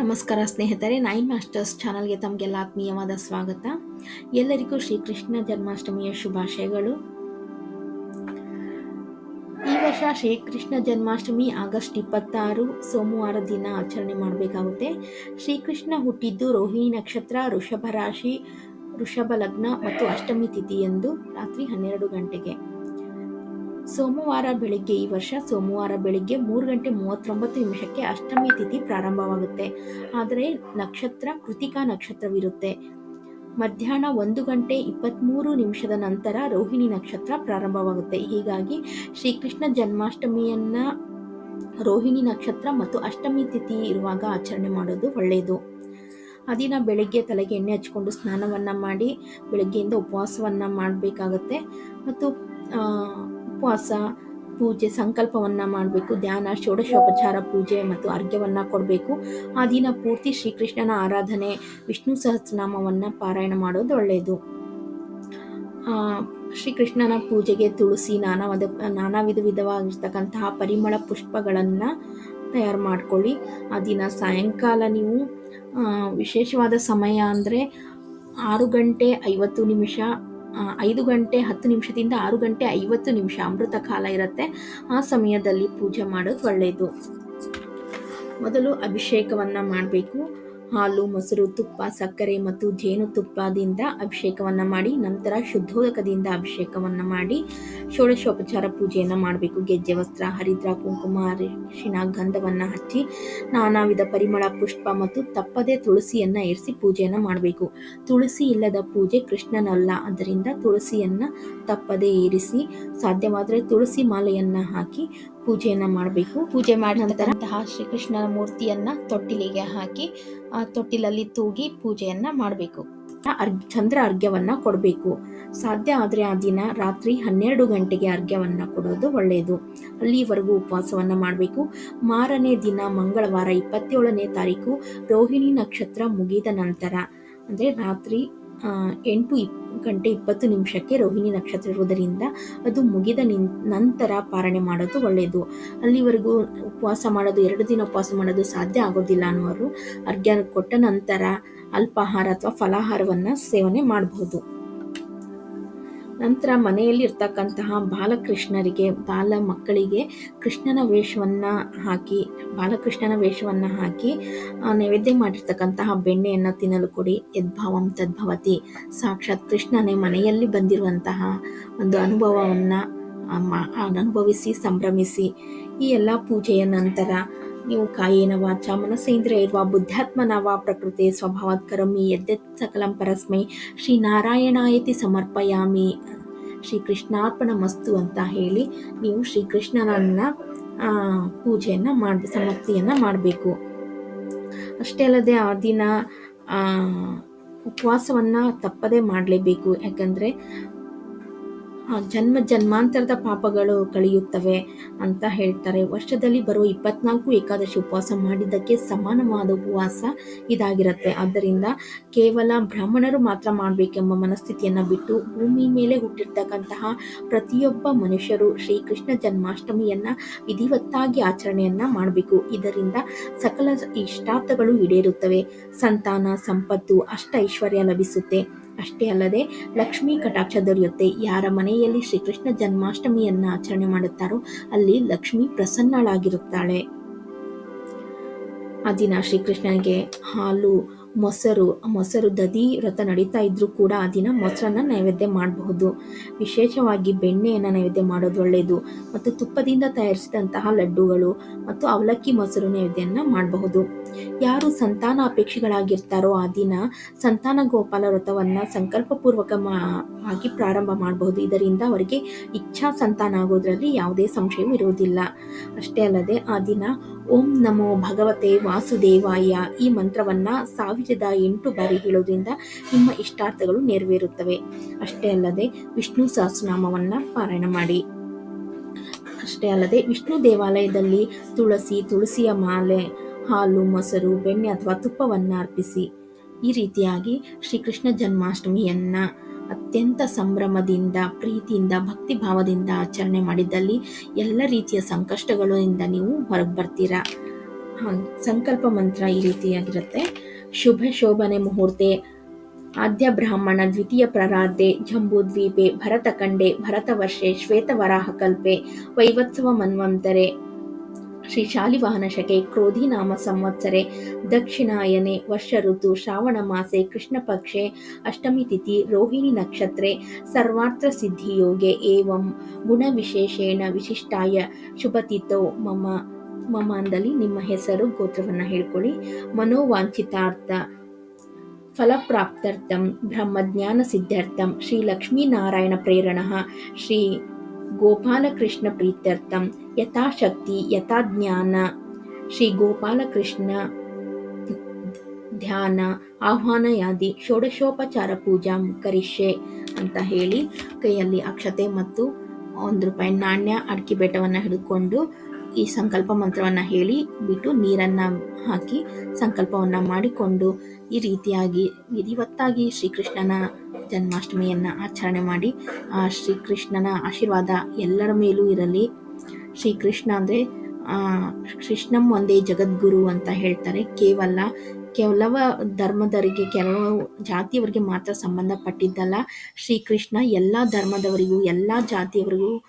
ನಮಸ್ಕಾರ ಸ್ನೇಹಿತರೆ nine masters ಚಾನಲ್ಗೆ ತಮಗೆಲ್ಲ ಆತ್ಮೀಯವಾದ ಸ್ವಾಗತ. ಎಲ್ಲರಿಗೂ ಶ್ರೀಕೃಷ್ಣ ಜನ್ಮಾಷ್ಟಮಿಯ ಶುಭಾಶಯಗಳು. ಈ ವರ್ಷ ಶ್ರೀಕೃಷ್ಣ ಜನ್ಮಾಷ್ಟಮಿ ಆಗಸ್ಟ್ ಇಪ್ಪತ್ತಾರು, ಸೋಮವಾರ ದಿನ ಆಚರಣೆ ಮಾಡಬೇಕಾಗುತ್ತೆ. ಶ್ರೀಕೃಷ್ಣ ಹುಟ್ಟಿದ್ದು ರೋಹಿಣಿ ನಕ್ಷತ್ರ, ವೃಷಭ ರಾಶಿ ಋಷಭ ಲಗ್ನ ಮತ್ತು ಅಷ್ಟಮಿ ತಿಥಿಯಂದು ರಾತ್ರಿ ಹನ್ನೆರಡು ಗಂಟೆಗೆ. ಸೋಮವಾರ ಬೆಳಿಗ್ಗೆ ಈ ವರ್ಷ ಸೋಮವಾರ ಬೆಳಿಗ್ಗೆ ಮೂರು ಗಂಟೆ ಮೂವತ್ತೊಂಬತ್ತು ನಿಮಿಷಕ್ಕೆ ಅಷ್ಟಮಿ ತಿಥಿ ಪ್ರಾರಂಭವಾಗುತ್ತೆ. ಆದರೆ ನಕ್ಷತ್ರ ಕೃತಿಕಾ ನಕ್ಷತ್ರವಿರುತ್ತೆ. ಮಧ್ಯಾಹ್ನ ಒಂದು ಗಂಟೆ ಇಪ್ಪತ್ತ್ಮೂರು ನಿಮಿಷದ ನಂತರ ರೋಹಿಣಿ ನಕ್ಷತ್ರ ಪ್ರಾರಂಭವಾಗುತ್ತೆ. ಹೀಗಾಗಿ ಶ್ರೀಕೃಷ್ಣ ಜನ್ಮಾಷ್ಟಮಿಯನ್ನ ರೋಹಿಣಿ ನಕ್ಷತ್ರ ಮತ್ತು ಅಷ್ಟಮಿ ತಿಥಿ ಇರುವಾಗ ಆಚರಣೆ ಮಾಡೋದು ಒಳ್ಳೆಯದು. ಆ ದಿನ ಬೆಳಗ್ಗೆ ತಲೆಗೆ ಎಣ್ಣೆ ಹಚ್ಕೊಂಡು ಸ್ನಾನವನ್ನು ಮಾಡಿ, ಬೆಳಗ್ಗೆಯಿಂದ ಉಪವಾಸವನ್ನು ಮಾಡಬೇಕಾಗತ್ತೆ. ಮತ್ತು ಉಪವಾಸ ಪೂಜೆ ಸಂಕಲ್ಪವನ್ನು ಮಾಡಬೇಕು, ಧ್ಯಾನ, ಷೋಡಶೋಪಚಾರ, ಪೂಜೆ ಮತ್ತು ಅರ್ಘ್ಯವನ್ನ ಕೊಡಬೇಕು. ಆ ದಿನ ಪೂರ್ತಿ ಶ್ರೀಕೃಷ್ಣನ ಆರಾಧನೆ, ವಿಷ್ಣು ಸಹಸ್ರನಾಮವನ್ನ ಪಾರಾಯಣ ಮಾಡೋದು ಒಳ್ಳೆಯದು. ಶ್ರೀಕೃಷ್ಣನ ಪೂಜೆಗೆ ತುಳಸಿ, ನಾನಾ ವಿಧ ನಾನಾ ವಿಧ ವಿಧವಾಗಿರ್ತಕ್ಕಂತಹ ಪರಿಮಳ ಪುಷ್ಪಗಳನ್ನು ತಯಾರು ಮಾಡ್ಕೊಳ್ಳಿ. ಆ ದಿನ ಸಾಯಂಕಾಲ ನೀವು ವಿಶೇಷವಾದ ಸಮಯ ಅಂದರೆ ಆರು ಗಂಟೆ ಐವತ್ತು ನಿಮಿಷ ಐದು ಗಂಟೆ ಹತ್ತು ನಿಮಿಷದಿಂದ ಆರು ಗಂಟೆ ಐವತ್ತು ನಿಮಿಷ ಅಮೃತ ಕಾಲ ಇರುತ್ತೆ. ಆ ಸಮಯದಲ್ಲಿ ಪೂಜೆ ಮಾಡೋದು ಒಳ್ಳೆಯದು ಮೊದಲು ಅಭಿಷೇಕವನ್ನು ಮಾಡಬೇಕು. ಹಾಲು, ಮೊಸರು, ತುಪ್ಪ, ಸಕ್ಕರೆ ಮತ್ತು ಜೇನುತುಪ್ಪದಿಂದ ಅಭಿಷೇಕವನ್ನು ಮಾಡಿ, ನಂತರ ಶುದ್ಧೋದಕದಿಂದ ಅಭಿಷೇಕವನ್ನು ಮಾಡಿ ಷೋಡಶೋಪಚಾರ ಪೂಜೆಯನ್ನು ಮಾಡಬೇಕು. ಗೆಜ್ಜೆ, ವಸ್ತ್ರ, ಹರಿದ್ರ, ಕುಂಕುಮ ಅರಿಶಿನ ಗಂಧವನ್ನು ಹಚ್ಚಿ ನಾನಾ ವಿಧ ಪರಿಮಳ, ಪುಷ್ಪ ಮತ್ತು ತಪ್ಪದೆ ತುಳಸಿಯನ್ನು ಇರಿಸಿ ಪೂಜೆಯನ್ನು ಮಾಡಬೇಕು. ತುಳಸಿ ಇಲ್ಲದ ಪೂಜೆ ಕೃಷ್ಣನಲ್ಲ. ಅದರಿಂದ ತುಳಸಿಯನ್ನು ತಪ್ಪದೆ ಏರಿಸಿ, ಸಾಧ್ಯವಾದರೆ ತುಳಸಿ ಮಾಲೆಯನ್ನು ಹಾಕಿ ಪೂಜೆಯನ್ನ ಮಾಡಬೇಕು. ಪೂಜೆ ಮಾಡಿದ ನಂತರ ಶ್ರೀಕೃಷ್ಣನ ಮೂರ್ತಿಯನ್ನ ತೊಟ್ಟಿಲಿಗೆ ಹಾಕಿ ಆ ತೊಟ್ಟಿಲಲ್ಲಿ ತೂಗಿ ಪೂಜೆಯನ್ನ ಮಾಡಬೇಕು. ಚಂದ್ರ ಅರ್ಘ್ಯವನ್ನ ಕೊಡಬೇಕು. ಸಾಧ್ಯ ಆದರೆ ಆ ದಿನ ರಾತ್ರಿ ಹನ್ನೆರಡು ಗಂಟೆಗೆ ಅರ್ಘ್ಯವನ್ನ ಕೊಡೋದು ಒಳ್ಳೆಯದು ಅಲ್ಲಿವರೆಗೂ ಉಪವಾಸವನ್ನ ಮಾಡಬೇಕು. ಮಾರನೇ ದಿನ ಮಂಗಳವಾರ ಇಪ್ಪತ್ತೇಳನೇ ತಾರೀಕು ರೋಹಿಣಿ ನಕ್ಷತ್ರ ಮುಗಿದ ನಂತರ ಅಂದರೆ ರಾತ್ರಿ ಎಂಟು ಇಪ್, ಗಂಟೆ ಇಪ್ಪತ್ತು ನಿಮಿಷಕ್ಕೆ ರೋಹಿಣಿ ನಕ್ಷತ್ರ ಇರುವುದರಿಂದ ಅದು ಮುಗಿದ ನಿನ್, ನಂತರ ಪಾರಣೆ ಮಾಡೋದು ಒಳ್ಳೆಯದು. ಅಲ್ಲಿವರೆಗೂ ಉಪವಾಸ ಮಾಡೋದು, ಎರಡು ದಿನ ಉಪವಾಸ ಮಾಡೋದು ಸಾಧ್ಯ ಆಗೋದಿಲ್ಲ ಅನ್ನೋರು ಅರ್ಘ್ಯ ಕೊಟ್ಟ ನಂತರ ಅಲ್ಪಾಹಾರ ಅಥವಾ ಫಲಾಹಾರವನ್ನು ಸೇವನೆ ಮಾಡಬಹುದು. ನಂತರ ಮನೆಯಲ್ಲಿ ಇರ್ತಕ್ಕಂತಹ ಬಾಲಕೃಷ್ಣರಿಗೆ, ಬಾಲ ಮಕ್ಕಳಿಗೆ ಕೃಷ್ಣನ ವೇಷವನ್ನು ಹಾಕಿ, ಬಾಲಕೃಷ್ಣನ ವೇಷವನ್ನು ಹಾಕಿ ನೈವೇದ್ಯ ಮಾಡಿರ್ತಕ್ಕಂತಹ ಬೆಣ್ಣೆಯನ್ನು ತಿನ್ನಲು ಕೊಡಿ. ಯದ್ಭಾವಂ ತದ್ಭವತಿ ಸಾಕ್ಷಾತ್ ಕೃಷ್ಣನೇ ಮನೆಯಲ್ಲಿ ಬಂದಿರುವಂತಹ ಒಂದು ಅನುಭವವನ್ನು ಅನುಭವಿಸಿ, ಸಂಭ್ರಮಿಸಿ ಈ ಎಲ್ಲ ಪೂಜೆಯ ನಂತರ ನೀವು ಕಾಯೇನ ವಾಚ ಮನಸೇಂದ್ರಿಯ ಇರುವ ಬುದ್ಧಾತ್ಮನವ ಪ್ರಕೃತಿ ಸ್ವಭಾವತ್ ಕರಮಿ ಸಕಲಂ ಪರಸ್ಮೈ ಶ್ರೀ ನಾರಾಯಣಾಯತಿ ಸಮರ್ಪಯಾಮಿ. ಶ್ರೀ ಕೃಷ್ಣಾರ್ಪಣ ಮಸ್ತು ಅಂತ ಹೇಳಿ ನೀವು ಶ್ರೀಕೃಷ್ಣನನ್ನ ಪೂಜೆಯನ್ನು ಮಾಡಿ ಸಮರ್ತಿಯನ್ನು ಮಾಡಬೇಕು. ಅಷ್ಟೇ ಅಲ್ಲದೆ ಆ ದಿನ ಉಪವಾಸವನ್ನು ತಪ್ಪದೇ ಮಾಡಲೇಬೇಕು. ಯಾಕಂದರೆ ಜನ್ಮ ಜನ್ಮಾಂತರದ ಪಾಪಗಳು ಕಳೆಯುತ್ತವೆ ಅಂತ ಹೇಳ್ತಾರೆ. ವರ್ಷದಲ್ಲಿ ಬರುವ ಇಪ್ಪತ್ನಾಲ್ಕು ಏಕಾದಶಿ ಉಪವಾಸ ಮಾಡಿದ್ದಕ್ಕೆ ಸಮಾನವಾದ ಉಪವಾಸ ಇದಾಗಿರುತ್ತೆ. ಆದ್ದರಿಂದ ಕೇವಲ ಬ್ರಾಹ್ಮಣರು ಮಾತ್ರ ಮಾಡಬೇಕೆಂಬ ಮನಸ್ಥಿತಿಯನ್ನು ಬಿಟ್ಟು ಭೂಮಿ ಮೇಲೆ ಹುಟ್ಟಿರ್ತಕ್ಕಂತಹ ಪ್ರತಿಯೊಬ್ಬ ಮನುಷ್ಯರು ಶ್ರೀಕೃಷ್ಣ ಜನ್ಮಾಷ್ಟಮಿಯನ್ನು ವಿಧಿವತ್ತಾಗಿ ಆಚರಣೆಯನ್ನು ಮಾಡಬೇಕು. ಇದರಿಂದ ಸಕಲ ಇಷ್ಟಾರ್ಥಗಳು ಈಡೇರುತ್ತವೆ. ಸಂತಾನ, ಸಂಪತ್ತು, ಅಷ್ಟ ಐಶ್ವರ್ಯ ಲಭಿಸುತ್ತೆ. ಅಷ್ಟೇ ಅಲ್ಲದೆ ಲಕ್ಷ್ಮೀ ಕಟಾಕ್ಷ ದೊರೆಯುತ್ತೆ. ಯಾರ ಮನೆಯಲ್ಲಿ ಶ್ರೀಕೃಷ್ಣ ಜನ್ಮಾಷ್ಟಮಿಯನ್ನ ಆಚರಣೆ ಮಾಡುತ್ತಾರೋ ಅಲ್ಲಿ ಲಕ್ಷ್ಮಿ ಪ್ರಸನ್ನಳಾಗಿರುತ್ತಾಳೆ. ಆ ದಿನ ಶ್ರೀಕೃಷ್ಣನಿಗೆ ಹಾಲು ಮೊಸರು ಮೊಸರು ದದಿ ವ್ರತ ನಡೀತಾ ಇದ್ರೂ ಕೂಡ ಆ ದಿನ ಮೊಸರನ್ನ ನೈವೇದ್ಯ ಮಾಡಬಹುದು. ವಿಶೇಷವಾಗಿ ಬೆಣ್ಣೆಯನ್ನು ನೈವೇದ್ಯ ಮಾಡೋದು ಒಳ್ಳೆಯದು ಮತ್ತು ತುಪ್ಪದಿಂದ ತಯಾರಿಸಿದಂತಹ ಲಡ್ಡುಗಳು ಮತ್ತು ಅವಲಕ್ಕಿ ಮೊಸರು ನೈವೇದ್ಯನ ಮಾಡಬಹುದು. ಯಾರು ಸಂತಾನ ಅಪೇಕ್ಷೆಗಳಾಗಿರ್ತಾರೋ ಆ ದಿನ ಸಂತಾನ ಗೋಪಾಲ ವ್ರತವನ್ನ ಸಂಕಲ್ಪಪೂರ್ವಕ ಆಗಿ ಪ್ರಾರಂಭ ಮಾಡಬಹುದು. ಇದರಿಂದ ಅವರಿಗೆ ಇಚ್ಛಾ ಸಂತಾನ ಆಗೋದ್ರಲ್ಲಿ ಯಾವುದೇ ಸಂಶಯವೂ ಇರುವುದಿಲ್ಲ. ಅಷ್ಟೇ ಅಲ್ಲದೆ ಆ ದಿನ ಓಂ ನಮೋ ಭಗವತೆ ವಾಸುದೇವಾಯ. ಈ ಮಂತ್ರವನ್ನ ಸಾವಿರದ ಎಂಟು ಬಾರಿ ಹೇಳೋದ್ರಿಂದ ನಿಮ್ಮ ಇಷ್ಟಾರ್ಥಗಳು ನೆರವೇರುತ್ತವೆ. ಅಷ್ಟೇ ಅಲ್ಲದೆ ವಿಷ್ಣು ಸಹಸ್ರನಾಮವನ್ನ ಪಾರಾಯಣ ಮಾಡಿ. ಅಷ್ಟೇ ಅಲ್ಲದೆ ವಿಷ್ಣು ದೇವಾಲಯದಲ್ಲಿ ತುಳಸಿ, ತುಳಸಿಯ ಮಾಲೆ, ಹಾಲು, ಮೊಸರು, ಬೆಣ್ಣೆ ಅಥವಾ ತುಪ್ಪವನ್ನು ಅರ್ಪಿಸಿ. ಈ ರೀತಿಯಾಗಿ ಶ್ರೀಕೃಷ್ಣ ಜನ್ಮಾಷ್ಟಮಿಯನ್ನ ಅತ್ಯಂತ ಸಂಭ್ರಮದಿಂದ, ಪ್ರೀತಿಯಿಂದ ಭಕ್ತಿ ಭಾವದಿಂದ ಆಚರಣೆ ಮಾಡಿದ್ದಲ್ಲಿ ಎಲ್ಲ ರೀತಿಯ ಸಂಕಷ್ಟಗಳಿಂದ ನೀವು ಹೊರಗೆ ಬರ್ತೀರಾ? ಸಂಕಲ್ಪ ಮಂತ್ರ ಈ ರೀತಿಯಾಗಿರುತ್ತೆ. ಶುಭ ಶೋಭನೆ ಮುಹೂರ್ತೆ, ಆದ್ಯ ಬ್ರಾಹ್ಮಣ, ದ್ವಿತೀಯ ಪ್ರರಾಧೆ ಜಂಬೂದ್ವೀಪೆ ಭರತಖಂಡೆ ಭರತವರ್ಷೆ ಶ್ವೇತವರಾಹಕಲ್ಪೆ ವೈವತ್ಸವ ಮನ್ವಂತರೆ ಶ್ರೀ ಶಾಲಿವಾಹನ ಶಕೆ ಕ್ರೋಧಿ ನಾಮ ಸಂವತ್ಸರೆ. ದಕ್ಷಿಣಾಯನೆ ವರ್ಷ ಋತು ಶ್ರಾವಣ ಮಾಸೆ ಕೃಷ್ಣ ಪಕ್ಷೆ ಅಷ್ಟಮಿ ತಿಥಿ ರೋಹಿಣಿ ನಕ್ಷತ್ರೆ. ಸರ್ವಾತ್ರ ಸಿದ್ಧಿ ಏವಂ ಗುಣ ವಿಶೇಷೇಣ ವಿಶಿಷ್ಟಾಯ ಶುಭತಿಥೋ ಮಮ ಮಮ ಅಂದಲ್ಲಿ ನಿಮ್ಮ ಹೆಸರು ಗೋತ್ರವನ್ನು ಹೇಳ್ಕೊಳ್ಳಿ. ಮನೋವಾಂಛಿತಾರ್ಥ ಫಲಪ್ರಾಪ್ತಾರ್ಥಂ ಬ್ರಹ್ಮಜ್ಞಾನ ಸಿದ್ಧಾರ್ಥಂ ಶ್ರೀ ಲಕ್ಷ್ಮೀನಾರಾಯಣ ಪ್ರೇರಣ ಶ್ರೀ ಗೋಪಾಲಕೃಷ್ಣ ಪ್ರೀತ್ಯರ್ಥಂ ಯಥಾಶಕ್ತಿ, ಯಥಾಜ್ಞಾನ, ಶ್ರೀ ಗೋಪಾಲಕೃಷ್ಣ ಧ್ಯಾನ, ಆಹ್ವಾನಯಾದಿ, ಷೋಡಶೋಪಚಾರ ಪೂಜಾ ಕರಿಷೆ ಅಂತ ಹೇಳಿ ಕೈಯಲ್ಲಿ ಅಕ್ಷತೆ ಮತ್ತು ಒಂದು ರೂಪಾಯಿ ನಾಣ್ಯ ಅಡಿಕೆ ಬೆಟ್ಟವನ್ನು ಹಿಡ್ಕೊಂಡು ಈ ಸಂಕಲ್ಪ ಮಂತ್ರವನ್ನು ಹೇಳಿ ಬಿಟ್ಟು ನೀರನ್ನು ಹಾಕಿ ಸಂಕಲ್ಪವನ್ನು ಮಾಡಿಕೊಂಡು ಈ ರೀತಿಯಾಗಿ ವಿಧಿವತ್ತಾಗಿ ಶ್ರೀಕೃಷ್ಣನ ಜನ್ಮಾಷ್ಟಮಿಯನ್ನು ಆಚರಣೆ ಮಾಡಿ ಆ ಶ್ರೀಕೃಷ್ಣನ ಆಶೀರ್ವಾದ ಎಲ್ಲರ ಮೇಲೂ ಇರಲಿ. ಶ್ರೀಕೃಷ್ಣ ಅಂದರೆ ಕೃಷ್ಣಂ ಒಂದೇ ಜಗದ್ಗುರು ಅಂತ ಹೇಳ್ತಾರೆ. ಕೇವಲ ಕೆಲವ ಧರ್ಮದವರಿಗೆ ಕೆಲವು ಜಾತಿಯವರಿಗೆ ಮಾತ್ರ ಸಂಬಂಧಪಟ್ಟಿದ್ದಲ್ಲ. ಶ್ರೀಕೃಷ್ಣ ಎಲ್ಲ ಧರ್ಮದವರಿಗೂ, ಎಲ್ಲ ಜಾತಿಯವರಿಗೂ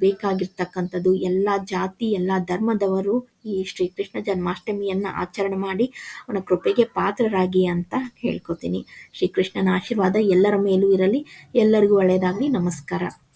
ಬೇಕಾಗಿರ್ತಕ್ಕಂಥದ್ದು. ಎಲ್ಲ ಜಾತಿ, ಎಲ್ಲ ಧರ್ಮದವರು ಈ ಶ್ರೀಕೃಷ್ಣ ಜನ್ಮಾಷ್ಟಮಿಯನ್ನು ಆಚರಣೆ ಮಾಡಿ ಅವನ ಕೃಪೆಗೆ ಪಾತ್ರರಾಗಿ ಅಂತ ಹೇಳ್ಕೊತೀನಿ. ಶ್ರೀಕೃಷ್ಣನ ಆಶೀರ್ವಾದ ಎಲ್ಲರ ಮೇಲೂ ಇರಲಿ. ಎಲ್ಲರಿಗೂ ಒಳ್ಳೆಯದಾಗಲಿ. ನಮಸ್ಕಾರ.